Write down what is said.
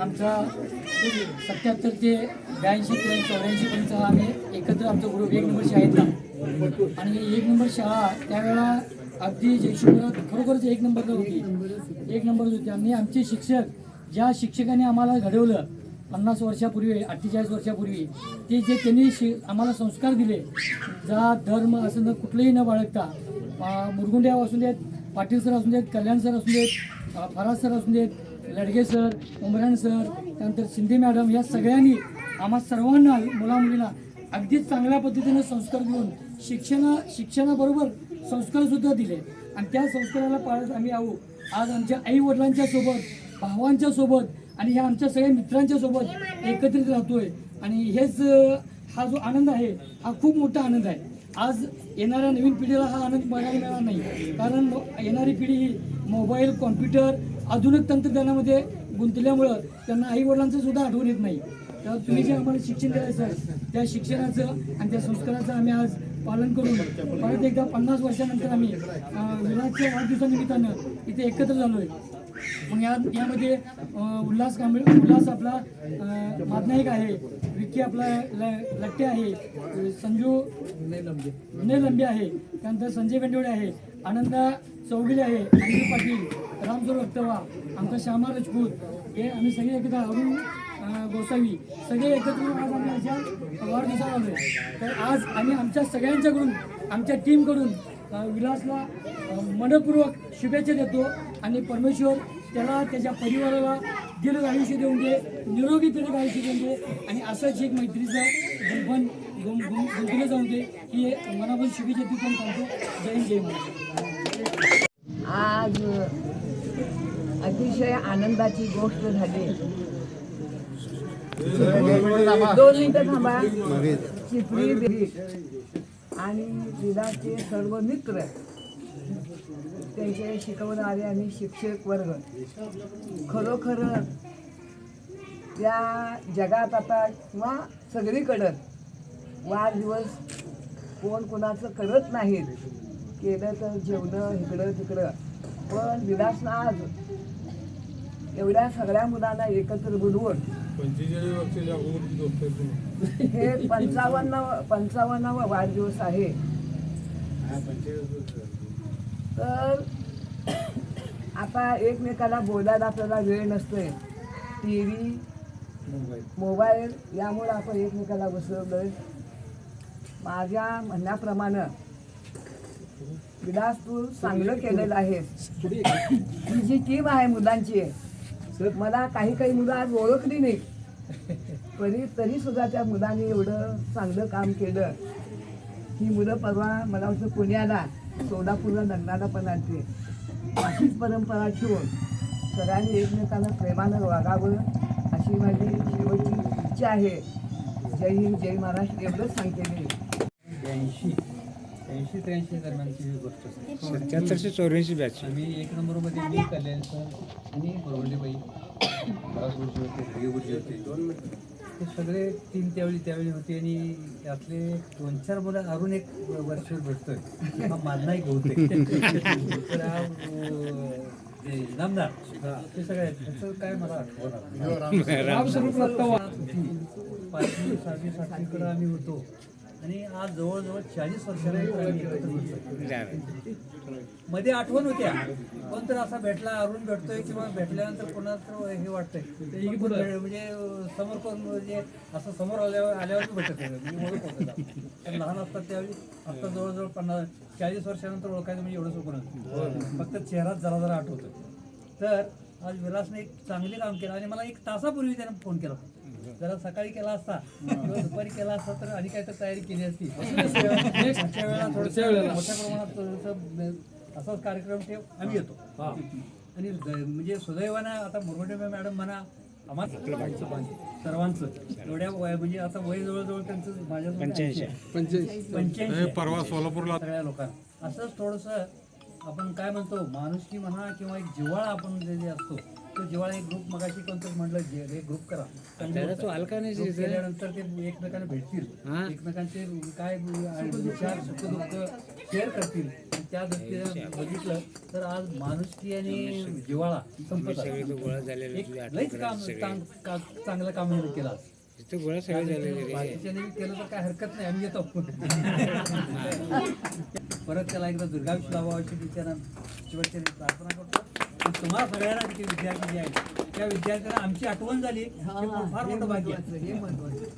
आमचा सत्याहत्तर ते ब्याऐंशी ते चौऱ्याऐंशीपर्यंत आम्ही एकत्र आमचं ग्रुप एक नंबर शाळेत ना आणि एक नंबर शाळा त्यावेळेला अगदी जयशिवरात खरोखरच एक नंबरला होती. एक नंबर होती. आणि आमचे शिक्षक ज्या शिक्षकांनी आम्हाला घडवलं पन्नास वर्षापूर्वी अठ्ठेचाळीस वर्षापूर्वी ते जे त्यांनी शि आम्हाला संस्कार दिले जात धर्म असं न कुठलंही न बाळगता अं, असू देत पाटील सर असू देत कल्याण सर असू देत फराज सर असून देत लडगे सर उमरान सर त्यानंतर शिंदे मॅडम या सगळ्यांनी आम्हा सर्वांना मुलामुलींना अगदी चांगल्या पद्धतीने संस्कार देऊन शिक्षणा शिक्षणाबरोबर संस्कारसुद्धा दिले. आणि त्या संस्काराला पाळत आम्ही आहो. आज आमच्या आई वडिलांच्या सोबत भावांच्या सोबत आणि ह्या आमच्या सगळ्या मित्रांच्या सोबत एकत्रित राहतोय. आणि हेच हा जो आनंद आहे हा खूप मोठा आनंद आहे. आज येणाऱ्या नवीन पिढीला हा आनंद बघायला मिळणार नाही. कारण येणारी पिढी ही मोबाईल कॉम्प्युटर आधुनिक तंत्रज्ञानामध्ये गुंतल्यामुळं त्यांना आई वडिलांचं सुद्धा आठवण येत नाही. तर तुम्ही जे आम्हाला शिक्षण दिलं सर त्या शिक्षणाचं आणि त्या संस्काराचं आम्ही आज पालन करून परत एकदा पन्नास वर्षानंतर आम्ही विराजच्या वाढदिवसानिमित्तानं इथे एकत्र झालो आहे मग या यामध्ये उल्हास कांबळे उल्हास आपला अं, आहे विक्की आपला ल- लट्टे आहे संजू विनय लंबे आहे त्यानंतर संजय बेंडोळे आहे आनंदा चौगिले आहे अनिल पाटील रामसोर वक्तवा आमचा श्यामा राजपूत हे आम्ही सगळे एकत्र अरुण गोसावी सगळे एकत्र आज आम्ही अशा वाढदिवसाला आलो तर आज आम्ही आमच्या सगळ्यांच्याकडून आमच्या टीमकडून विलासला मनपूर्वक शुभेच्छा देतो आणि परमेश्वर त्याला त्याच्या परिवाराला दीर्घ आयुष्य देऊन दे निरोगी दीर्घ आयुष्य देऊन दे आणि असंच एक मैत्रीचं गुंफण गुं गुं गुंतलं जाऊ दे. ही मनापासून शुभेच्छा देतो सांगतो जय हिंद, जय आज अतिशय आनंदाची गोष्ट झाली. दोन मिनिटं थांबा. चिपळी आणि विधाचे सर्व मित्र त्यांचे शिकवणारे आणि शिक्षक वर्ग. खरोखर या जगात आता किंवा सगळीकडं वाढदिवस कोण कोणाचं करत नाहीत. केलं तर जेवणं इकडं तिकडं. पण विलासनं आज एवढ्या सगळ्या मुलांना एकत्र बोलवून पंचेचाळीस वर्षाच्या अगोदरची गोष्ट आहे तुम्ही. हे पंचावन्न पंचावन्नावा वाढदिवस आहे. तर आता एकमेकाला बोलायला आपल्याला वेळ नसतोय. T V mobile. यामुळे आपण एकमेकाला बसवलोय. माझ्या म्हणण्याप्रमाणे विलास तू चांगलं केलेलं आहे. ही जी टीम आहे मुलांची. मला काही काही मुलं आज ओळखली नाही तरी तरी सुद्धा त्या मुलांनी एवढं चांगलं काम केलं. ही मुलं परवा मला वाटतं पुण्याला सोलापूरला लग्नाला पण आणते अशीच परंपरा ठेवून सगळ्यांनी एकमेकांना प्रेमानं वागावं अशी माझी शेवटची इच्छा आहे. जय हिंद जय महाराष्ट्र एवढंच सांगते मी. ब्याऐंशी ब्याऐंशी त्र्याऐंशी दरम्यानची ही गोष्ट असते सत्याहत्तरशे चौऱ्याऐंशी बॅच. आम्ही एक नंबरमध्ये मी कल्याण सर आणि बरोवलीबाई बराच गुरुजी होते सगळे गुरुजी होते दोन ते सगळे टीम त्यावेळी त्यावेळी होती आणि त्यातले दोन चार मुलं अजून एक वर्षभर भेटतोय. हा माझा एक बहुतेक. तर हा, अं, ते इनामदार ते सगळे आहेत. त्याचं काय मला आठवणार पाचवी सहावी सातवीकडे आम्ही होतो. आणि आज जवळजवळ चाळीस वर्षानंतर आम्ही एकत्र बसलो. मध्ये आठवण होत्या कोण तर असा भेटला अरुण भेटतोय किंवा भेटल्यानंतर कोणाचं हे वाटतंय पण म्हणजे समोर कोण म्हणजे असं समोर आल्यावर आल्यावर भेटत नाही. म्हणजे. पण लहान असतात त्यावेळी आता जवळजवळ पन्नास चाळीस वर्षानंतर ओळखायचं म्हणजे एवढं सोपं नसतं फक्त चेहराच जरा जरा आठवतो तर आज विलासने एक चांगले काम केलं आणि मला एक तासापूर्वी त्यानं फोन केला जरा सकाळी केला असता किंवा दुपारी केला असता तर आणि काय तर तयारी केली असती. मागच्या वेळेला थोडंसं मोठ्या प्रमाणात थोडंसं असाच कार्यक्रम ठेव आम्ही येतो. आणि म्हणजे सुदैवानं आता मुरगुंडे मॅडम म्हणा आम्हाला सर्वांचं. एवढ्या वय म्हणजे आता वय जवळजवळ त्यांचं माझ्या पंच्याऐंशी. पंच्याऐंशी. परवा सोलापूरला सगळ्या लोकांना. असंच थोडस आपण काय म्हणतो माणुसकी म्हणा किंवा एक जिव्हाळा आपण जे जे असतो तो जिव्हाळा एक ग्रुप मगाशी कोणतं म्हटलं जे एक ग्रुप करा त्याला तो हलका नाही Group. केल्यानंतर ते एकमेकांना भेटतील हा. एकमेकांचे काय विचार सुख दुःख शेअर करतील त्या दृष्टीने बघितलं तर आज माणुसकी आणि जिवाळा संपत सगळे आहे. तो गोळा झालेले एक तुझे लईच आठवण काम सगळे चांग- का- चांगलं काम यानं केलं आज. तिथं गोळा सगळे झालेले रे बाकीच्याने बी केलं तर काय हरकत नाही आम्ही येतो परत त्याला एकदा दुर्गाविष लावायची विचारा शेवटच्या प्रार्थना करतो. तुम्हाला सगळ्यांना किती विद्यार्थी जे आहेत. त्या विद्यार्थ्यांना आमची आठवण झाली. फार मोठं भाग्य हे महत्वाचं